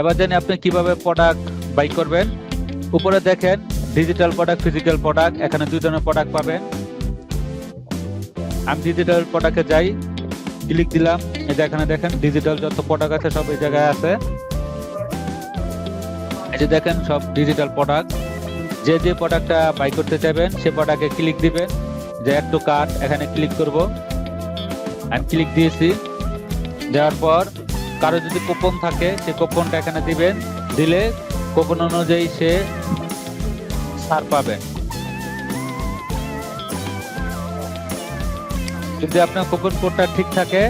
এবার জানি আপনি কীভাবে প্রোডাক্ট বাই করবেন। উপরে দেখেন ডিজিটাল প্রোডাক্ট ফিজিক্যাল প্রোডাক্ট এখানে দুই ধরনের প্রোডাক্ট পাবেন। আমি ডিজিটাল প্রোডাক্টে যাই ক্লিক দিলাম, এই যে এখানে দেখেন ডিজিটাল যত প্রোডাক্ট আছে সব এই জায়গায় আছে। এই যে দেখেন, সব ডিজিটাল প্রোডাক্ট যে যে প্রোডাক্টটা বাই করতে চাইবেন, সে প্রোডাক্টে ক্লিক দিবেন। যে একটু কার্ড এখানে ক্লিক করব। আমি ক্লিক দিয়েছি। দেওয়ার পর কারও যদি কুপন থাকে সে কুপনটা এখানে দিবেন। দিলে কুপন অনুযায়ী সে ছাড় পাবে। যদি আপনার কুপন কোডটা ঠিক থাকে,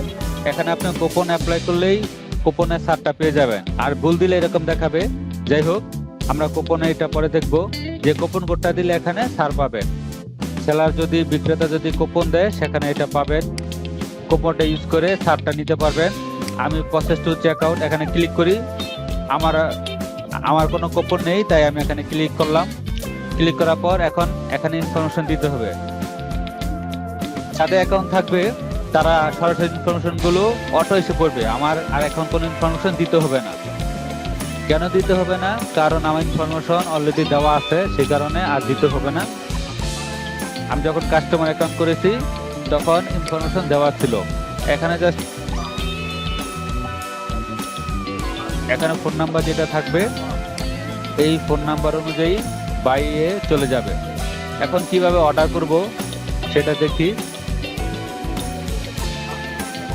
এখানে আপনার কুপন অ্যাপ্লাই করলেই কুপনের ছাড়টা পেয়ে যাবেন। আর ভুল দিলে এরকম দেখাবে। যাই হোক, আমরা কুপনে এটা পরে দেখব যে কুপন কোডটা দিলে এখানে ছাড় পাবেন সেলার যদি, বিক্রেতা যদি কুপন দেয়, সেখানে এটা পাবেন। কুপনটা ইউজ করে ছাড়টা নিতে পারবেন। আমি প্রসেস টু চেক আউট এখানে ক্লিক করি। আমার আমার কোনো কুপন নেই, তাই আমি এখানে ক্লিক করলাম। ক্লিক করার পর এখন এখানে ইনফরমেশন দিতে হবে। যাদের অ্যাকাউন্ট থাকবে, তারা সরাসরি ইনফরমেশনগুলো অটো এসে পড়বে। আমার আর এখন কোনো ইনফরমেশন দিতে হবে না। কেন দিতে হবে না? কারণ আমার ইনফরমেশন অলরেডি দেওয়া আছে, সেই কারণে আর দিতে হবে না। আমি যখন কাস্টমার অ্যাকাউন্ট করেছি, তখন ইনফরমেশন দেওয়া ছিল। এখানে জাস্ট এখানে ফোন নাম্বার যেটা থাকবে, এই ফোন নাম্বার অনুযায়ী বাইয়ে চলে যাবে। এখন কীভাবে অর্ডার করব সেটা দেখি।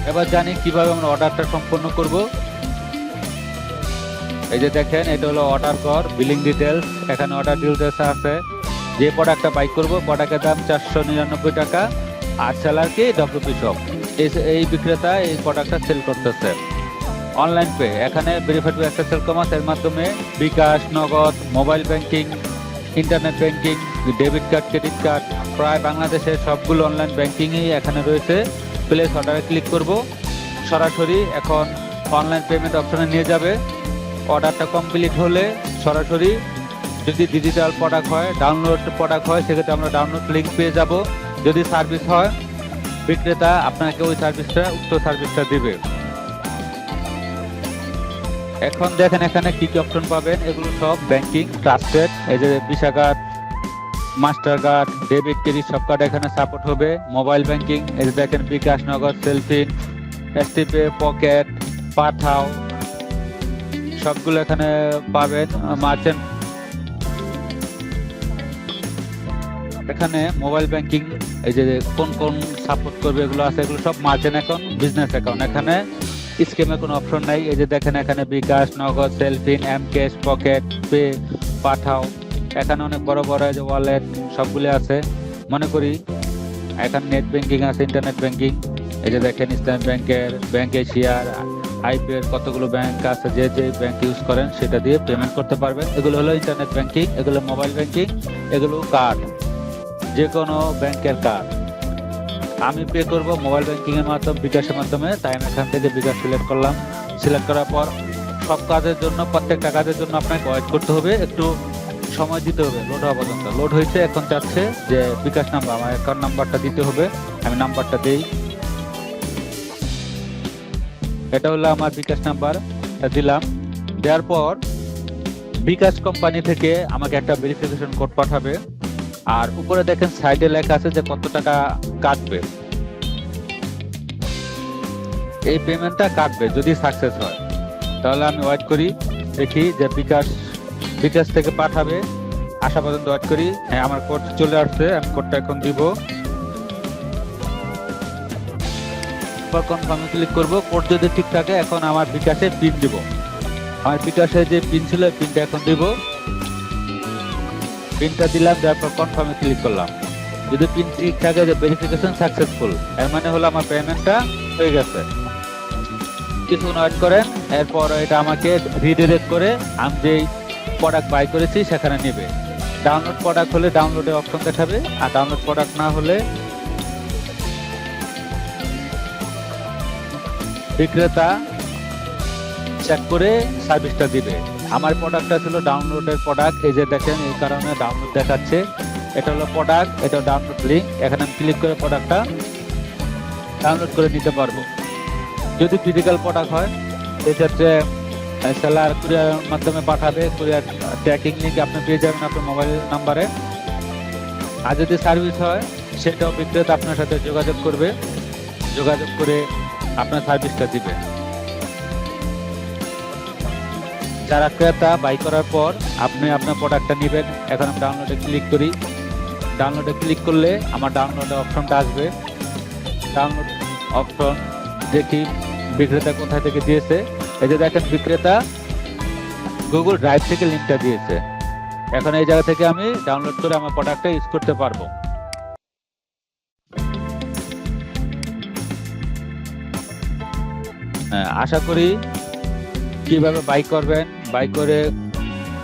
এবার জানি কীভাবে আমরা অর্ডারটা সম্পন্ন করব। এই যে দেখেন, এটা হলো অর্ডার কর বিলিং ডিটেলস এখানে অর্ডার ডিটেলস আছে। যে প্রোডাক্টটা বাই করব প্রোডাক্টের দাম চারশো নিরানব্বই টাকা, আর সেলারকে ডব্লিউপি শপ এই বিক্রেতা এই প্রোডাক্টটা সেল করতেছে। অনলাইন পে এখানে ভেরিফাইড সেল কমার্স এর মাধ্যমে bKash, Nagad mobile banking internet banking debit card credit card প্রায় বাংলাদেশের সবগুলো অনলাইন ব্যাংকিংই এখানে রয়েছে। প্লেস অর্ডারে ক্লিক করব। সরাসরি এখন অনলাইন পেমেন্ট অপশনে নিয়ে যাবে। অর্ডারটা কমপ্লিট হলে সরাসরি যদি ডিজিটাল প্রোডাক্ট হয় ডাউনলোড প্রোডাক্ট হয়, সেক্ষেত্রে আমরা ডাউনলোড লিঙ্ক পেয়ে যাব। যদি সার্ভিস হয়, বিক্রেতা আপনাকে ওই সার্ভিসটা উক্ত সার্ভিসটা দিবে। এখন দেখেন এখানে কি কি অপশন পাবেন? এগুলো সব ব্যাংকিং ট্রাস্টেড এই যে Visa card Mastercard debit credit সব কার্ড এখানে সাপোর্ট হবে। মোবাইল ব্যাংকিং এই যে দেখেন বিকাশ নগদ সেলফিন এসটিপে পকেট পাঠাও সবগুলো এখানে পাবেন। মার্চেন্ট এখানে মোবাইল ব্যাংকিং এই যে কোন কোন সাপোর্ট করবে এগুলো আছে, এগুলো সব মার্চেন্ট অ্যাকাউন্ট বিজনেস অ্যাকাউন্ট এখানে। স্কিমে কোনো অপশন নাই। এই যে দেখেন এখানে bKash, Nagad Cellfin M cash pocket pay Pathao. এখানে অনেক বড় বড় যে ওয়ালেট সবগুলো আছে। মনে করি এখানে নেট ব্যাংকিং আছে ইন্টারনেট ব্যাংকিং এই যে দেখেন ইসলাম ব্যাংকের ব্যাংক এশিয়ার আইপি এর কতগুলো ব্যাংক আছে, যে যে ব্যাংক ইউজ করেন, সেটা দিয়ে পেমেন্ট করতে পারবেন। এগুলো হলো ইন্টারনেট ব্যাংকিং এগুলো মোবাইল ব্যাংকিং এগুলো কার্ড যে কোনো ব্যাংকের কার্ড আমি পে করব মোবাইল ব্যাংকিং এর মাধ্যমে, বিকাশের মাধ্যমে। তাই আমি এখান থেকে বিকাশ সিলেক্ট করলাম। সিলেক্ট করার পর সব কাজের জন্য প্রত্যেকটা কাজের জন্য আপনাকে ওয়েট করতে হবে। একটু সময় দিতে হবে। লোড হওয়া পর্যন্ত। লোড হয়েছে, এখন চাচ্ছে যে বিকাশ নাম্বার আমার অ্যাকাউন্ট নাম্বারটা দিতে হবে। আমি নাম্বারটা দিই। এটা হলো আমার বিকাশ নাম্বার দিলাম। দেওয়ার পর বিকাশ কোম্পানি থেকে আমাকে একটা ভেরিফিকেশন কোড পাঠাবে। আর উপরে দেখেন সাইডে লেখা আছে যে কত টাকা কাটবে। এই পেমেন্টটা কাটবে যদি সাকসেস হয়। তাহলে আমি ওয়েট করি, দেখি যে বিকাশ বিকাশ থেকে পাঠাবে। আসা পর্যন্ত ওয়েট করি। হ্যাঁ আমার কোড চলে আসছে, আমি কোডটা এখন দিব। কনফার্মে ক্লিক করব কোড যদি ঠিক থাকে, এখন আমার বিকাশে পিন দিব। আমার বিকাশে যে পিন ছিল পিনটা এখন দিব। পিনটা দিলাম, তারপর কনফার্মে ক্লিক করলাম। যদি পিন ঠিক থাকে, যে ভেরিফিকেশন সাকসেসফুল এর মানে হলো আমার পেমেন্টটা হয়ে গেছে। কিছুক্ষণ ওয়েট করেন, এরপর এটা আমাকে রিডিরেক্ট করে আমি যেই প্রোডাক্ট বাই করেছি, সেখানে নেবে। ডাউনলোড প্রোডাক্ট হলে ডাউনলোডের অপশন দেখাবে, আর ডাউনলোড প্রোডাক্ট না হলে বিক্রেতা চেক করে সার্ভিসটা দিবে। আমার প্রোডাক্টটা ছিল ডাউনলোডের প্রোডাক্ট এই যে দেখেন, এই কারণে ডাউনলোড দেখাচ্ছে। এটা হলো প্রোডাক্ট এটা ডাউনলোড লিঙ্ক এখানে আমি ক্লিক করে প্রোডাক্টটা ডাউনলোড করে নিতে পারব। যদি ফিজিক্যাল প্রোডাক্ট হয় সেক্ষেত্রে সেলার কুরিয়ার মাধ্যমে পাঠাবে। কুরিয়ার ট্র্যাকিং লিঙ্ক আপনি পেয়ে যাবেন আপনার মোবাইল নাম্বারে আর যদি সার্ভিস হয়, সেটাও বিক্রেতা আপনার সাথে যোগাযোগ করবে। যোগাযোগ করে আপনার সার্ভিসটা দিবে। যারা ক্রেতা বাই করার পর আপনি আপনার প্রোডাক্টটা নেবেন। এখন আমি ডাউনলোডে ক্লিক করি। ডাউনলোডে ক্লিক করলে আমার ডাউনলোড অপশনটা আসবে। ডাউনলোড অপশন দেখি বিক্রেতা কোথা থেকে দিয়েছে। এই যে দেখেন বিক্রেতা গুগল ড্রাইভ থেকে লিঙ্কটা দিয়েছে। এখন এই জায়গা থেকে আমি ডাউনলোড করে আমার প্রোডাক্টটা ইউজ করতে পারব। হ্যাঁ, আশা করি কীভাবে বাই করবেন বাই করে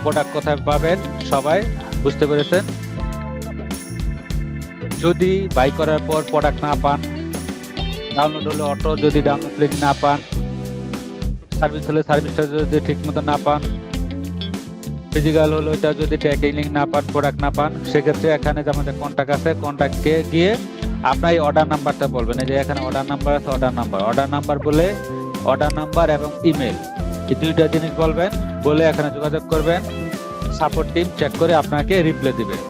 প্রোডাক্ট কোথায় পাবেন সবাই বুঝতে পেরেছেন? যদি বাই করার পর প্রোডাক্ট না পান ডাউনলোড হলে অটো যদি ডাউনলোড লিঙ্ক না পান সার্ভিস হলে সার্ভিসটা যদি ঠিক মতো না পান ফিজিক্যাল হলো এটা যদি ট্র্যাকিং লিঙ্ক না পান প্রোডাক্ট না পান, সেক্ষেত্রে এখানে যে আমাদের কন্ট্যাক্ট আছে কন্ট্যাক্টকে গিয়ে আপনার এই অর্ডার নাম্বারটা বলবেন। এই যে এখানে অর্ডার নাম্বার আছে অর্ডার নাম্বার অর্ডার নাম্বার বলে অর্ডার নাম্বার এবং ইমেল এই দুইটা জিনিস বলবেন বলে এখানে যোগাযোগ করবেন। সাপোর্ট টিম চেক করে আপনাকে রিপ্লাই দিবে।